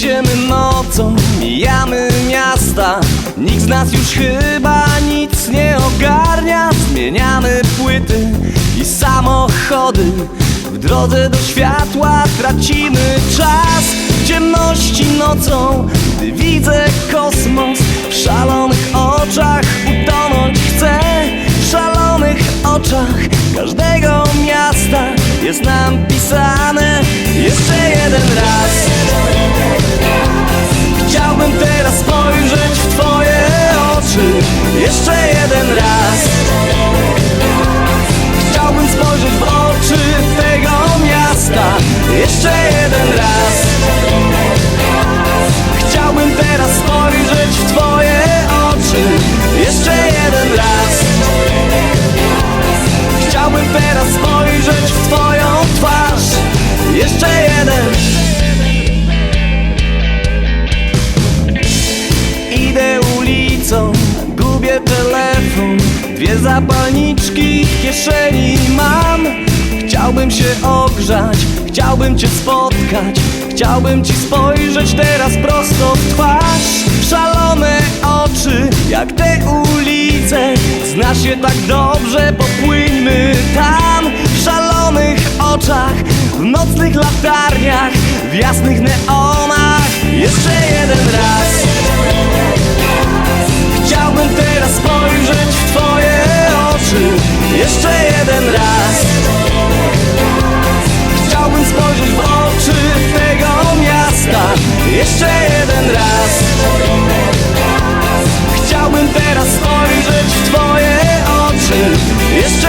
Jedziemy nocą, mijamy miasta. Nikt z nas już chyba nic nie ogarnia. Zmieniamy płyty i samochody. W drodze do światła tracimy czas. W ciemności nocą, gdy widzę kosmos W szalonych oczach utonąć chcę. W szalonych oczach każdego miasta Jest nam pisane Jeszcze jeden raz. Chciałbym spojrzeć w oczy tego miasta. Jeszcze jeden raz. Chciałbym teraz spojrzeć w twoje oczy. Jeszcze jeden raz. Chciałbym teraz spojrzeć w twoją twarz. Jeszcze jeden Dwie zapalniczki w kieszeni mam. Chciałbym się ogrzać, chciałbym cię spotkać. Chciałbym ci spojrzeć teraz prosto w twarz. Szalone oczy, jak te ulice. Znasz je tak dobrze, popłyńmy tam. W szalonych oczach, w nocnych latarniach W jasnych neonach. Jeszcze jeden raz oczy Jeszcze